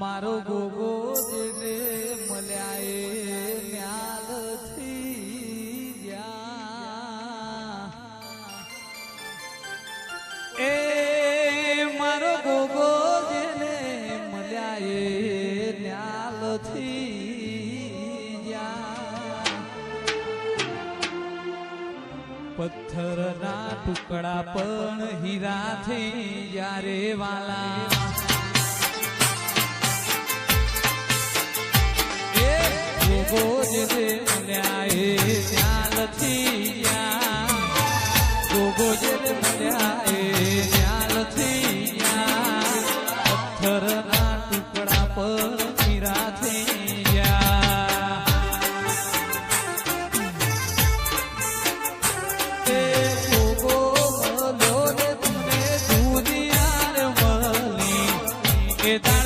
મારો ગોગો જેને મળ્યા એ ન્યાલથી ગયા એ મારો ગોગો જેને મળ્યા એ ન્યાલથી ગયા પથ્થરના ટુકડા પણ હીરાથી જ્યારે વાલા ભોગો જે જે મળ્યા એ ન્યાલથી ગયા ભોગો જે જે મળ્યા એ ન્યાલથી ગયા પથ્થરના ટુકડા પણ હીરાથી ગયા. તે ભોગો મળ્યો ને તમને દુનિયાને મળી, એ દાળથી તમારી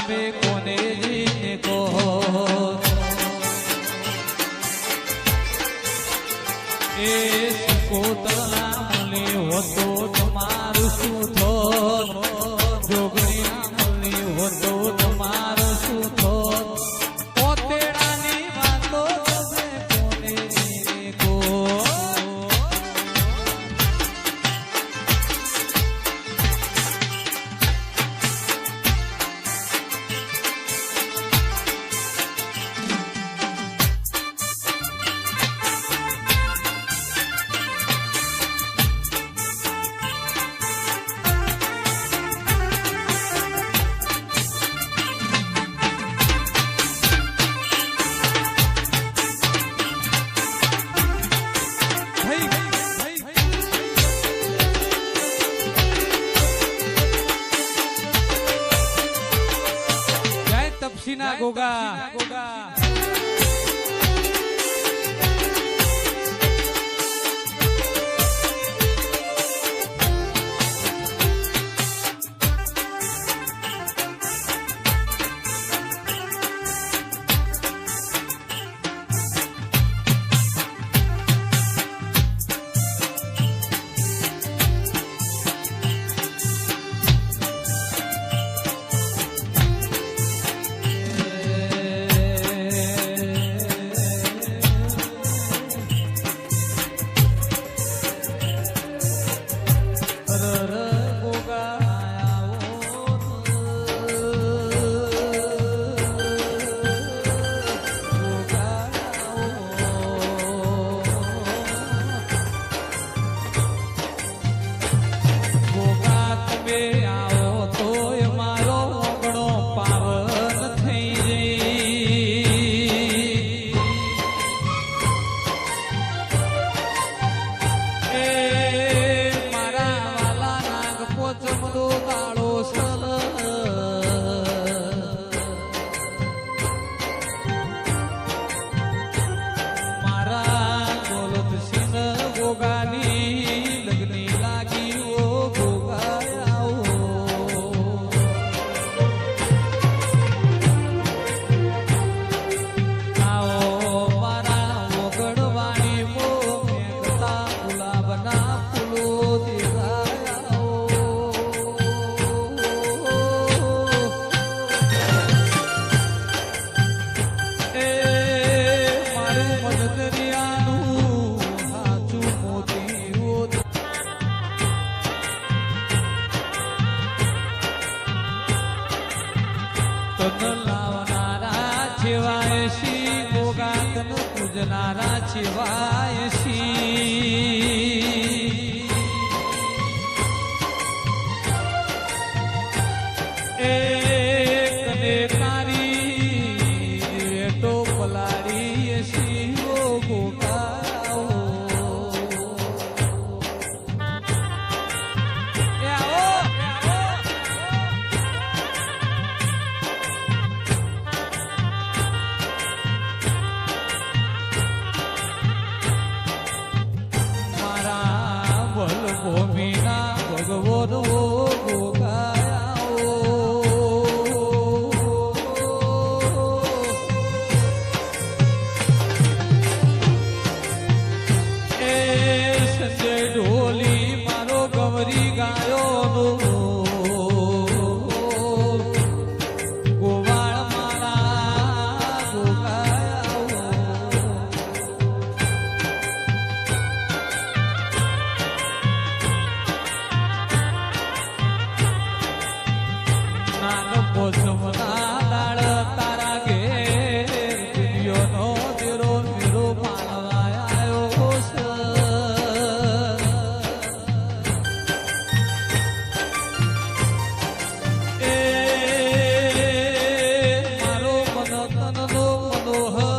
તમે કોને જઈને કહો એ કોતરા મને હોતો તમારું શું થોત જોગણી જય તપસીના ગોગા ગોગા. शिवायशी गोगातन पूजनारा शिवायशी. तो